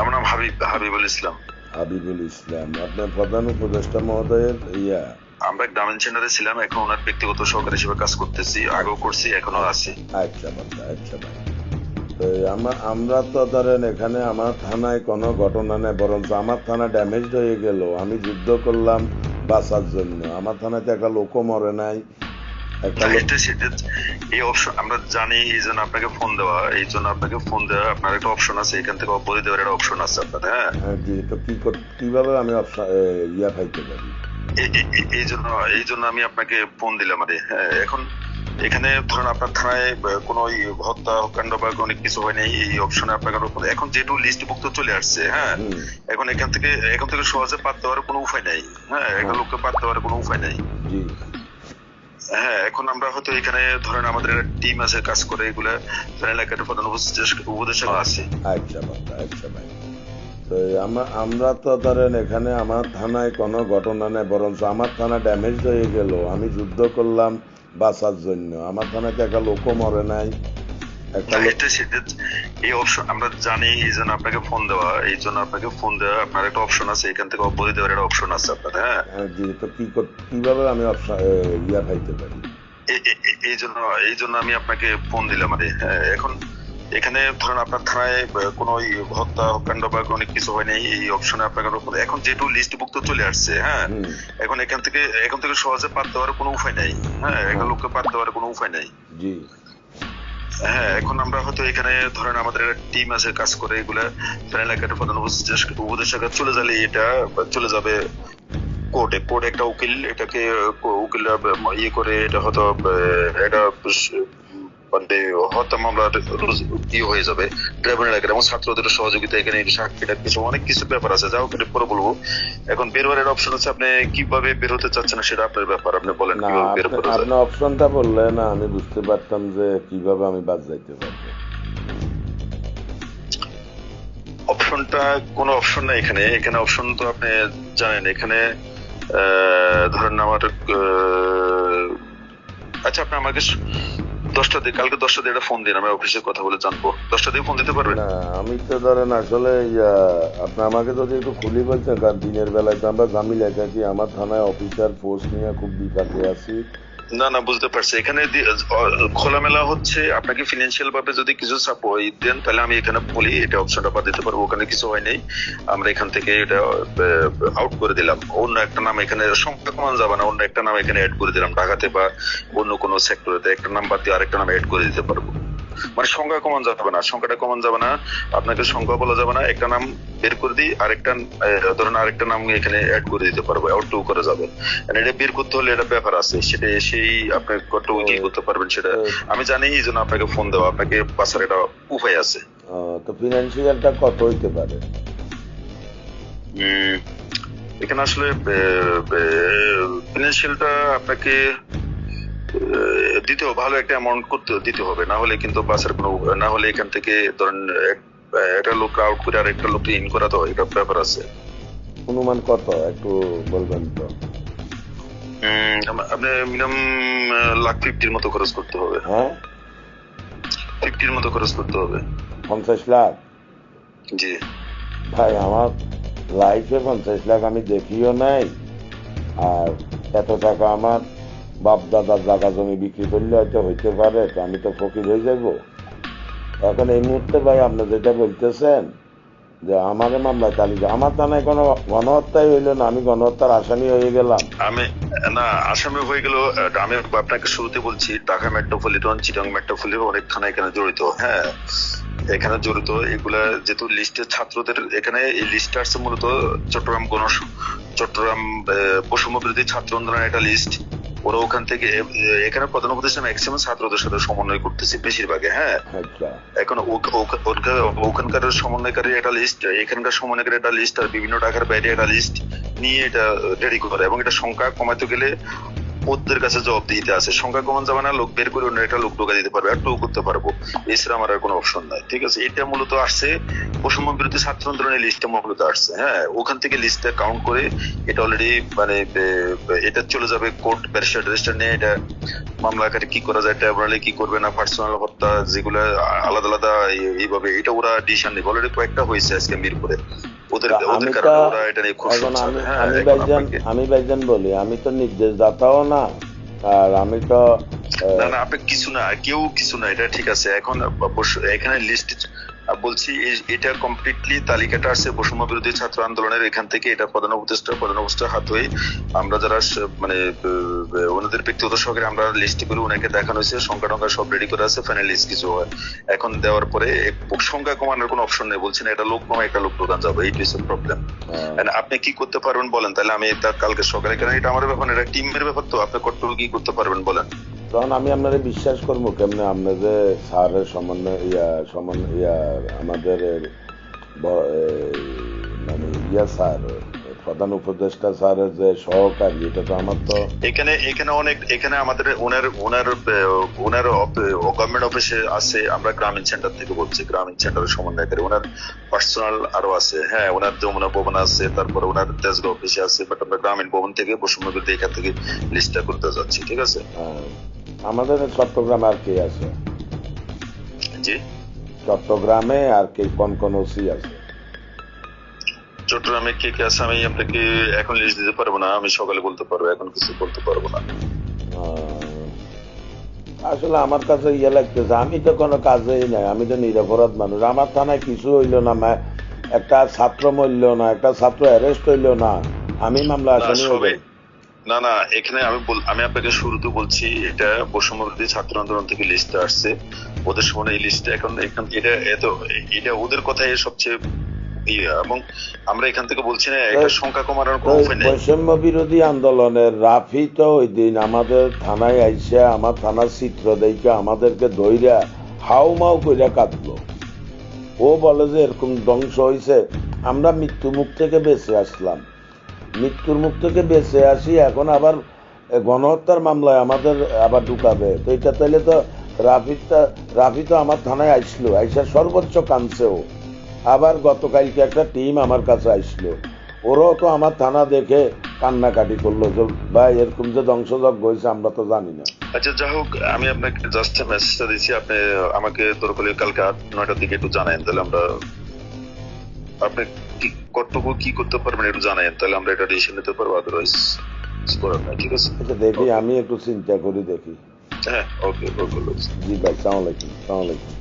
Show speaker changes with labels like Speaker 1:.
Speaker 1: আমার নাম হাবিব হাবিবুল ইসলাম।
Speaker 2: হাবিবুল ইসলাম আপনার প্রধান উপদেষ্টা মহোদয়ের ইয়া।
Speaker 1: আমরা গ্রামীণ সেন্টারে ছিলাম এখন ওনার ব্যক্তিগত সহকারী হিসেবে কাজ করতেছি আগেও করছি এখনও আছি।
Speaker 2: আচ্ছা বাবা আচ্ছা ভাই। আমার আমরা তো ধরেন এখানে আমার থানায় কোনো ঘটনা নেই বরঞ্চ আমার থানা ড্যামেজ হয়ে গেল আমি যুদ্ধ করলাম বাঁচার জন্য। আমার থানাতে একটা লোকও মরে নাই
Speaker 1: এই অপশন আমরা জানি এই জন্য আপনাকে ফোন দেওয়া। এই জন্য আপনাকে ফোন দেওয়া। আপনার একটা অপশন আছে এখান থেকে অব্যাহতি দেওয়ার একটা অপশন আছে আপনার হ্যাঁ?
Speaker 2: হ্যাঁ, জি তো কি কীভাবে আমি ইয়া পাইতে পারি?
Speaker 1: এই জন্য এই জন্য আমি আপনাকে ফোন দিলাম আরে হ্যাঁ এখন এখানে ধরুন আপনার থানায় কোনো হত্যা কাণ্ড বা কোনো কিছু হয় নাই এই অপশনে আপনাকে কোনো- এখন যেহেতু লিস্টভুক্ত চলে আসছে হ্যাঁ? এখন এখান থেকে এখান থেকে সহজে পাত দেওয়ার কোনো উপায় নাই হ্যাঁ? একটা লোককে পাত দেওয়ার কোনো উপায় নাই।
Speaker 2: জি।
Speaker 1: হ্যাঁ এখন আমরা হয়তো এখানে ধরেন আমাদের একটা টিম আছে কাজ করে এগুলা এলাকার প্রধান উপদেষ্টা উপদেষ্টা আছে।
Speaker 2: আচ্ছা আচ্ছা ভাই। তো আমরা আমরা তো ধরেন এখানে আমার থানায় কোনো ঘটনা নেই বরঞ্চ আমার থানা ড্যামেজ হয়ে গেল। আমি যুদ্ধ করলাম বাঁচার জন্য। আমার থানাতে একটা লোকও মরে নাই।
Speaker 1: এই অপশন আমরা জানি এই জন্য আপনাকে ফোন দেওয়া এই জন্য আপনাকে ফোন দেওয়া আপনার একটা অপশন আছে এখান থেকে অব্যাহতি দেওয়ার একটা অপশন আছে আপনার হ্যাঁ?
Speaker 2: হ্যাঁ, জি তো কি কীভাবে আমি অপশন- ইয়া পাইতে পারি?
Speaker 1: এ- এ- এ- এই জন্য এই জন্য আমি আপনাকে ফোন দিলাম আরে হ্যাঁ এখন এখানে ধরুন আপনার থানায় কোনো হত্যা কাণ্ড বা কোনো কিছু হয় নাই এই অপশনে আপনাকে এখন যেহেতু লিস্টভুক্ত চলে আসছে হ্যাঁ এখন এখান থেকে এখান থেকে সহজে পাত দেওয়ার কোনো উপায় নাই হ্যাঁ একটা লোককে পাত দেওয়ার কোনো উপায় নাই।
Speaker 2: জি।
Speaker 1: হ্যাঁ এখন আমরা হয়তো এখানে ধরেন আমাদের একটা টিম আছে, কাজ করে এগুলা এলাকার প্রধান উপদেষ্টা চলে যাবে এটা চলে যাবে কোর্টে কোর্ট একটা উকিল, এটাকে, উকিলরা ইয়ে করে, এটা হয়তো এটা মানে হত্যা মামলা ইয়ে হয়ে যাবে। এবং ছাত্রদের সহযোগিতা এখানে কিছু অনেক কিছু ব্যাপার আছে যাও পরে বলব। এখন বের হওয়ার অপশন আছে আপনি কীভাবে বের হতে চাচ্ছেন সেটা আপনার ব্যাপার। আপনি বলেন কীভাবে বের
Speaker 2: আপনি আপনি অপশনটা বললেন আমি বুঝতে পারতাম যে কীভাবে আমি বাদ যাইতে পারব।
Speaker 1: অপশনটা কোনো অপশন নাই এখানে। এখানে অপশন তো আপনি জানেন এখানে আহ, ধরেন আমার আচ্ছা আপনি আমাকে দশটা দিয়ে, কালকে দশটা দিয়ে ফোন দিন আমি অফিসে কথা বলে জানব। দশটা দিয়ে ফোন দিতে পারবেন
Speaker 2: না, আমি তো ধরেন আসলে আপনি আমাকে যদি একটু খুলি বলছেন, কারণ দিনের বেলায় তো আমরা ঝামেলা থাকি, আমার থানায় অফিসার ফোর্স নিয়ে খুব বিপাকে আছি।
Speaker 1: না না, বুঝতে পারছি। এখানে খোলামেলা হচ্ছে, আপনাকে ফিনান্সিয়াল ভাবে যদি কিছু সাপোর্ট দেন, তাহলে আমি এখানে বলি, এটা অপশনটা বাদ দিতে পারব, ওখানে কিছু হয় নাই। আমরা এখান থেকে এটা আউট করে দিলাম। অন্য একটা নাম এখানে, সংখ্যা কমান যাবে না, অন্য একটা নাম এখানে অ্যাড করে দিলাম, ঢাকাতে বা অন্য কোনো সেক্টরেতে একটা নাম বাদ দিয়ে আরেকটা নাম অ্যাড করে দিতে পারব। মানে সংখ্যা কমান যাবে না সংখ্যাটা কমান যাবে না আপনাকে সংখ্যা বলা যাবে না একটা নাম বের করে দিই আরেকটা ধরুন আরেকটা নাম এখানে অ্যাড করে দিতে পারব আউট টু করা যাবে। এটা বের করতে হলে এটা ব্যাপার আছে সেটা সেই আপনি কত কি করতে পারবেন সেটা। আমি জানি এই জন্য আপনাকে ফোন দেওয়া আপনাকে বাসার একটা উপায় আছে।
Speaker 2: তো ফিনান্সিয়ালটা কত হইতে পারে?
Speaker 1: এখানে আসলে ফিনান্সিয়ালটা আপনাকে দিতে হবে, ভালো একটা অ্যামাউন্ট করতে দিতে হবে। না হলে কিন্তু বাসের কোনো না হলে এখান থেকে ধরেন একটা লোক আউট করে আর একটা লোককে ইন করা তো এটা ব্যাপার আছে।
Speaker 2: অনুমান কত একটু বলবেন তো?
Speaker 1: আপনি মিনিমাম লাখ ফিফটির মতো খরচ করতে হবে।
Speaker 2: হ্যাঁ?
Speaker 1: ফিফটির মতো খরচ করতে হবে।
Speaker 2: পঞ্চাশ লাখ?
Speaker 1: জি।
Speaker 2: ভাই আমার লাইফে পঞ্চাশ লাখ আমি দেখিও নাই। আর এত টাকা আমার বাপ দাদার জায়গা জমি বিক্রি করলে হয়তো হইতে পারে, তো আমি তো ফকির হয়ে যাব। এখন এই মুহূর্তে ভাই আপনি যেটা বলতেছেন যে আমার মামলায় তালিকা, আমার থানায় কোনো গণহত্যাই হইল না, আমি গণহত্যার আসামি হয়ে গেলাম।
Speaker 1: আমি, না, আসামি হয়ে গেল আমি আপনাকে শুরুতে বলছি, ঢাকা মেট্রোপলিটন, চিটং মেট্রোপলিটন অনেক থানা এখানে জড়িত হ্যাঁ। এখানে জড়িত, এগুলা যেহেতু লিস্টে ছাত্রদের, এখানে এই লিস্ট আসছে মূলত চট্টগ্রাম গণ, চট্টগ্রাম বৈষম্য বিরোধী ছাত্র আন্দোলনের একটা লিস্ট। ওরা ওখান থেকে এখানে প্রধান উপদেষ্টা ম্যাক্সিমাম ছাত্রদের সাথে সমন্বয় করতেছে বেশিরভাগে হ্যাঁ?
Speaker 2: আচ্ছা।
Speaker 1: এখন ওখানকার সমন্বয়কারী একটা লিস্ট এখানকার সমন্বয়কারী একটা লিস্ট আর বিভিন্ন টাকার বাইরে একটা লিস্ট নিয়ে এটা রেডি করে এবং এটা সংখ্যা কমাতে গেলে ওদের কাছে জবাব দিতে আছে। সংখ্যা কমান যাবে না লোক বের করে অন্য একটা লোক ঢোকা দিতে পারবে আর টো করতে পারব। এছাড়া আমার আর কোনো অপশন নাই ঠিক আছে? এটা মূলত আসছে বৈষম্য বিরোধী ছাত্র আন্দোলনের লিস্টটা মূলত আসছে হ্যাঁ? ওখান থেকে লিস্টটা কাউন্ট করে এটা অলরেডি মানে এটা চলে যাবে কোর্ট ব্যারিস্টার রেজিস্টার নিয়ে। এটা মামলা আকারে কি করা যায় ট্রাইব্যুনালে কি করবে না পার্সোনাল হত্যা যেগুলো আলাদা আলাদা এইভাবে এটা ওরা ডিসিশন নেবে। অলরেডি কয়েকটা হয়েছে আজকে মিরপুরে। ওদের ওদের কারণে ওরা এটা নিয়ে খুব
Speaker 2: আমি
Speaker 1: হ্যাঁ
Speaker 2: আমি ভাইজান বলি আমি তো নির্দেশ নির্দেশদাতাও না আর আমি তো
Speaker 1: না না আপনি কিছু না কেউ কিছু না এটা ঠিক আছে। এখন এখানে লিস্ট বলছি এই- এটা কমপ্লিটলি তালিকাটা আসছে বৈষম্য বিরোধী ছাত্র আন্দোলনের। এখান থেকে এটা প্রধান উপদেষ্টা প্রধান উপদেষ্টার হাত হয়ে আমরা যারা মানে ওনাদের ব্যক্তিগত সহকারে আমরা লিস্ট করে ওনাকে দেখানো হয়েছে। সংখ্যা টঙ্কা সব রেডি করে আছে ফাইনাল লিস্ট কিছু হয়। এখন দেওয়ার পরে সংখ্যা কমানোর কোনো অপশন নেই। বলছি না এটা লোক কমা একটা লোক প্রধান যাবে এইট ইস প্রবলেম
Speaker 2: আহ,
Speaker 1: আপনি কি করতে পারবেন বলেন? তাহলে আমি কালকে সকালে কারণ এটা আমার ব্যাপার এটা টিমের ব্যাপার তো। আপনি কট্টল কি করতে পারবেন বলেন?
Speaker 2: তখন আমি আপনারা বিশ্বাস করব কেমনে আপনি যে স্যারের সমন্বয় ইয়া সমন্বয় ইয়া আমাদের মানে ইয়া স্যার প্রধান উপদেষ্টা স্যারের যে সহকারী এটা তো আমার তো
Speaker 1: এখানে এখানে অনেক এখানে আমাদের ওনার ওনার ওনার গভর্নমেন্ট অফিসে আছে আমরা গ্রামীণ সেন্টার থেকে বলছি গ্রামীণ সেন্টারের সমন্বয়কারী। ওনার পার্সোনাল আরও আছে হ্যাঁ ওনার যমুনা ভবন আছে তারপরে ওনার তেজগাঁও অফিসে আছে বাট আমরা গ্রামীণ ভবন থেকে বিরোধী এখান থেকে লিস্টটা করতে যাচ্ছি ঠিক আছে?
Speaker 2: আহ, আমাদের চট্টগ্রামে আর কে আছে?
Speaker 1: জি?
Speaker 2: চট্টগ্রামে আর কে কোন কোন ওসি আছে?
Speaker 1: চট্টগ্রামে কে কে আছে আমি আপনাকে এখন লিস্ট দিতে পারব না আমি সকালে বলতে পারব এখন কিছু বলতে পারব না।
Speaker 2: আসলে আমার কাছে ইয়ে লাগতেছে আমি তো কোনো কাজেই নাই আমি তো নিরপরাধ মানুষ। আমার থানায় কিছু হইল না একটা ছাত্র মরল না একটা ছাত্র অ্যারেস্ট হইল না আমি মামলা আসামি হইলাম।
Speaker 1: না না এখানে আমি বল- আমি আপনাকে শুরুতে বলছি এটা বৈষম্য ছাত্র আন্দোলন থেকে লিস্ট আসছে। ওদের সময় এই লিস্টে এখন এখান এটা এত এটা ওদের কথাই সবচেয়ে ইয়ে। এবং আমরা এখান থেকে বলছি না এটা সংখ্যা কমানোর কোনো উপায় নেই।
Speaker 2: বৈষম্য বিরোধী আন্দোলনের রাফি তো ওই দিন আমাদের থানায় আইসে আমার থানার চিত্র দেখে আমাদেরকে ধইরা হাউ মাউ কইরা কাঁদলো। ও বলে যে এরকম ধ্বংস হয়েছে আমরা মৃত্যু মুখ থেকে বেঁচে আসলাম। মৃত্যুর মুখ থেকে বেঁচে আসি, এখন আবার গণহত্যার মামলায় আমাদের আবার ঢুকাবে। তো এটা তাইলে তো রাফিটা রাফি তো আমার থানায় আইসলো আইসা সর্বোচ্চ কাঁদছেও আবার গতকালকে একটা টিম আমার কাছে আইসলো। ওরাও তো আমার থানা দেখে কান্নাকাটি করল যে, ভাই, এরকম যে ধ্বংসযজ্ঞ হয়েছে, আমরা তো জানি না।
Speaker 1: আচ্ছা যাই হোক, আমি আপনাকে জাস্ট মেসেজটা দিচ্ছি। আপনি আমাকে তোর কালকে আট, নয়টার দিকে একটু জানায়েন তাহলে আমরা আপনি কি কর্তব্য কি করতে পারবেন একটু জানাই তাহলে আমরা এটা ডিসিশন নিতে পারব আদারওয়াইজ করার নাই ঠিক আছে?
Speaker 2: আচ্ছা দেখি আমি একটু চিন্তা করি দেখি।
Speaker 1: হ্যাঁ ওকে ওকে
Speaker 2: জি ভাই সালাম আলাইকুম সালাম আলাইকুম।